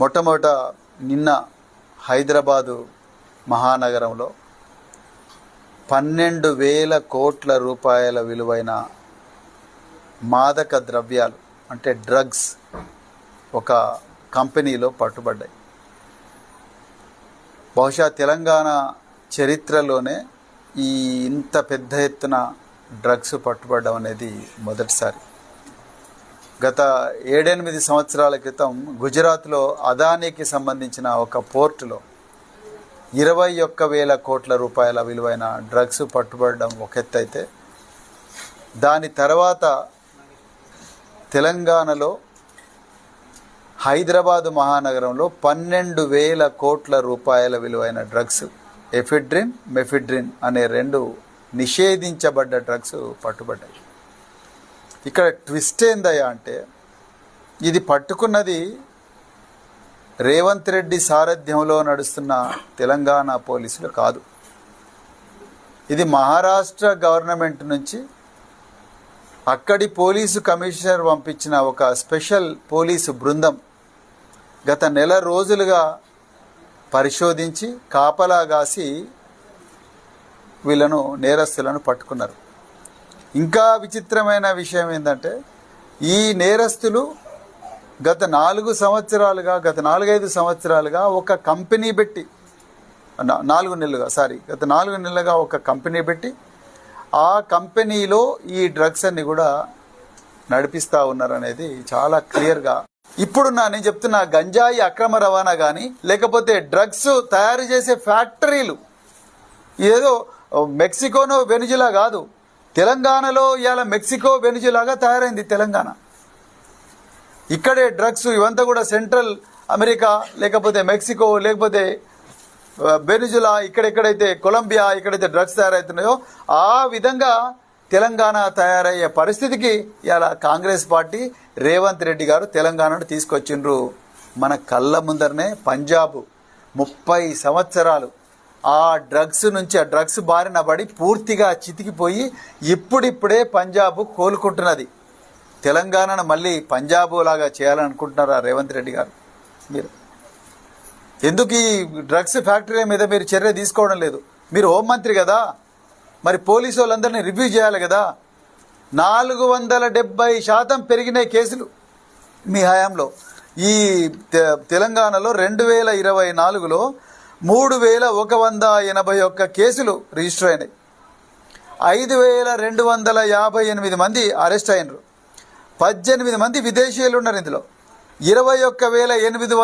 మొట్టమొదట నిన్న హైదరాబాదు మహానగరంలో పన్నెండు వేల కోట్ల రూపాయల విలువైన మాదక ద్రవ్యాలు అంటే డ్రగ్స్ ఒక కంపెనీలో పట్టుబడ్డాయి. బహుశా తెలంగాణ చరిత్రలోనే ఈ ఇంత పెద్ద ఎత్తున డ్రగ్స్ పట్టుబడడం అనేది మొదటిసారి. గత ఏడెనిమిది సంవత్సరాల క్రితం గుజరాత్లో అదానీకి సంబంధించిన ఒక పోర్టులో ఇరవై ఒక్క వేల కోట్ల రూపాయల విలువైన డ్రగ్స్ పట్టుబడడం ఒక ఎత్తైతే దాని తర్వాత తెలంగాణలో హైదరాబాదు మహానగరంలో పన్నెండు వేల కోట్ల రూపాయల విలువైన డ్రగ్స్ ఎఫిడ్రిన్ మెఫిడ్రిన్ అనే రెండు నిషేధించబడ్డ డ్రగ్స్ పట్టుబడ్డాయి. ఇక్కడ ట్విస్ట్ ఏందయ్యా అంటే ఇది పట్టుకున్నది రేవంత్ రెడ్డి సారథ్యంలో నడుస్తున్న తెలంగాణ పోలీసులు కాదు. ఇది మహారాష్ట్ర గవర్నమెంట్ నుంచి అక్కడి పోలీసు కమిషనర్ పంపించిన ఒక స్పెషల్ పోలీసు బృందం గత నెల రోజులుగా పరిశోధించి కాపలా కాసి వీళ్ళను నేరస్తులను పట్టుకున్నారు. ఇంకా విచిత్రమైన విషయం ఏంటంటే ఈ నేరస్తులు గత నాలుగు సంవత్సరాలుగా గత నాలుగైదు సంవత్సరాలుగా ఒక కంపెనీ పెట్టి నా- నాలుగు నెలలుగా సారీ గత నాలుగు నెలలుగా ఒక కంపెనీ పెట్టి ఆ కంపెనీలో ఈ డ్రగ్స్ అన్ని కూడా నడిపిస్తూ ఉన్నారనేది చాలా క్లియర్గా. ఇప్పుడు నా నేను చెప్తున్న గంజాయి అక్రమ రవాణా కానీ లేకపోతే డ్రగ్స్ తయారు చేసే ఫ్యాక్టరీలు ఏదో మెక్సికోనో వెనుజులా కాదు తెలంగాణలో ఇవాళ మెక్సికో వెనుజులాగా తయారైంది తెలంగాణ. ఇక్కడే డ్రగ్స్ ఇవంతా కూడా సెంట్రల్ అమెరికా లేకపోతే మెక్సికో లేకపోతే బెనుజులా వెనుజులా ఇక్కడెక్కడైతే కొలంబియా ఎక్కడైతే డ్రగ్స్ తయారవుతున్నాయో ఆ విధంగా తెలంగాణ తయారయ్యే పరిస్థితికి ఇలా కాంగ్రెస్ పార్టీ రేవంత్ రెడ్డి గారు తెలంగాణను తీసుకొచ్చిండ్రు. మన కళ్ళ ముందరనే పంజాబ్ ముప్పై సంవత్సరాలు ఆ డ్రగ్స్ నుంచి ఆ డ్రగ్స్ బారిన పడి పూర్తిగా చితికిపోయి ఇప్పుడిప్పుడే పంజాబ్ కోలుకుంటున్నది. తెలంగాణను మళ్ళీ పంజాబ్ లాగా చేయాలనుకుంటున్నారా రేవంత్ రెడ్డి గారు? మీరు? ఎందుకు ఈ డ్రగ్స్ ఫ్యాక్టరీ మీద మీరు చర్య తీసుకోవడం లేదు? మీరు హోంమంత్రి కదా. మరి పోలీసు వాళ్ళందరినీ రివ్యూ చేయాలి కదా. నాలుగు వందల డెబ్బై శాతం పెరిగినాయి కేసులు మీ హయాంలో. ఈ తె- తెలంగాణలో రెండు వేల ఇరవై నాలుగులో మూడు వేల ఒక వంద ఎనభై ఒక్క కేసులు రిజిస్టర్ అయినాయి. ఐదు వేల రెండు వందల యాభై ఎనిమిది మంది అరెస్ట్ అయినరు. పద్దెనిమిది మంది విదేశీయులు ఉన్నారు ఇందులో. ఇరవై ఒక్క వేల ఎనిమిది